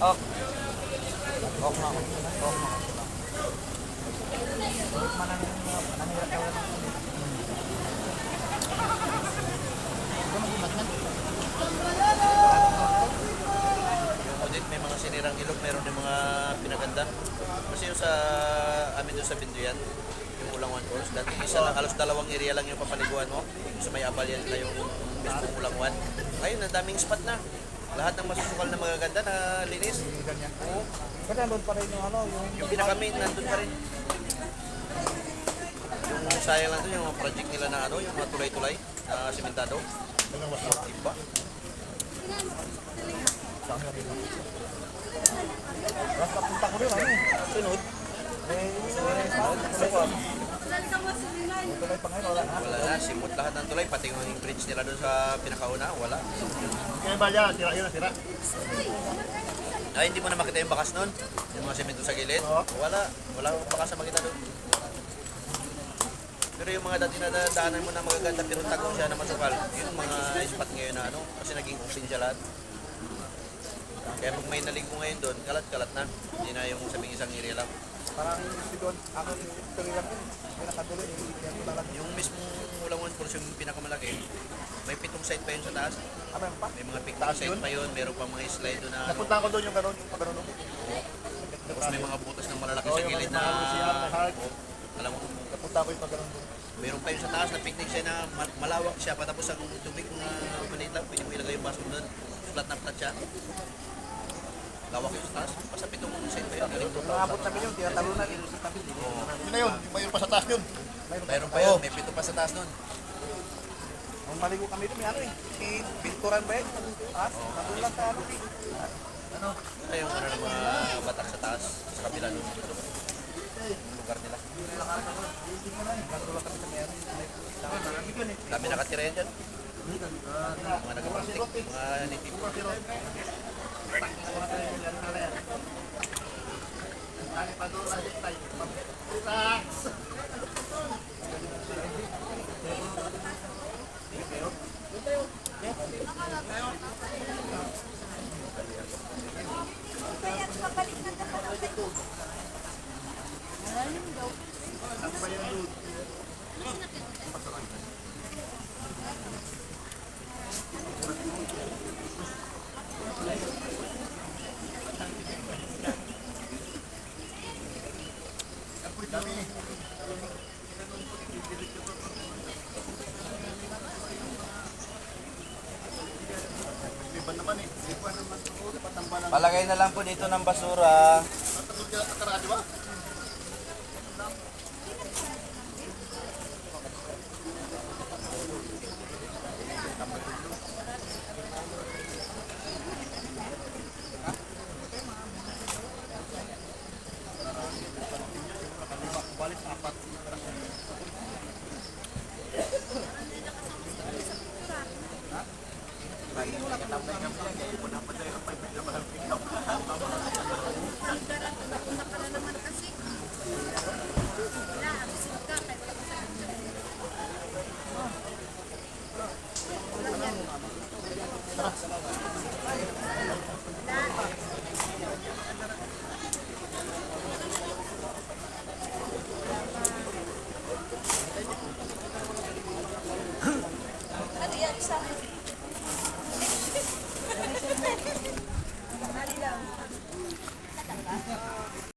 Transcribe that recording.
Ok. Ok na ako. Ok na. Audit, may mga sinirang ilog, meron din mga pinaganda. Kasi yung sa amin doon sa Binduyan, yung Ulang One Falls, dati isa lang, halos dalawang area lang yung papaliguan mo. Sa may Abalyan na yung mismong Ulang One. Ngayon, ang daming spot na. Lahat ng masusukal na magaganda na linis. Oo. Pero nandun pa rin yung ano, yung... Yung pinaka-main, nandun pa rin. Yung sayang lang doon, yung project nila na ano, yung mga tulay-tulay na simentado. Iba. Saan nga dito? Basta punta ko rin, ano eh. Sunod, Eh, eh, Tuloy pa ngayon, wala na. wala na, simot lahat ng tulay, pati yung bridge nila doon sa pinakauna, wala. Kaya ba yan? Sira yun, sira. Ay, hindi mo na makita yung bakas nun. Yung mga semento sa gilid. Oo. Wala. Wala akong bakas na makita doon. Pero yung mga dati na daanan mo na magaganda pero tagong siya na masukal, yun yung mga spot ngayon na ano, kasi naging open siya lahat. Kaya pag may naligo ngayon doon, kalat-kalat na. Hindi na yung sabing isang lang. Parang yung doon, ako yung tuloy lang yun. May nakatuloy, ko talaga. Yung mismong ulang one course, yung pinakamalaki, may pitong side pa yun sa taas. Ah, meron pa? May mga pitong side pa yun, meron pa mga slide doon na ano. Napunta ko doon yung gano'n, yung pagano'n. Tapos may mga butas ng malalaki Oo, sa yung gilid mga na... may heart. Alam mo, Napunta ko yung pagano'n doon. Meron pa yung sa taas na picnic siya na ma- malawak siya patapos ang tubig na maliit lang. Pwede mo ilagay yung baso doon. Flat na flat siya. Lawak yung taas. Basta pitong yun. Galing. Nakabot namin yun, tinatalunan yun sa tabi. Yun na yun, yung mayroon pa sa taas yun. Mayroon pa yun. May pito pa sa taas nun. Nung maligo kami doon, may ano eh. Si Pinturan ba yun? Taas, natulad sa ano. Ano? Ay, yung ano ng mga batak sa taas. Sa kabila. Yung lugar nila. Eh. Dami nakatira yan dyan. Mga nagapastik. Mga native. Palagay na lang po dito ng basura. Thank you. Ano yan sa?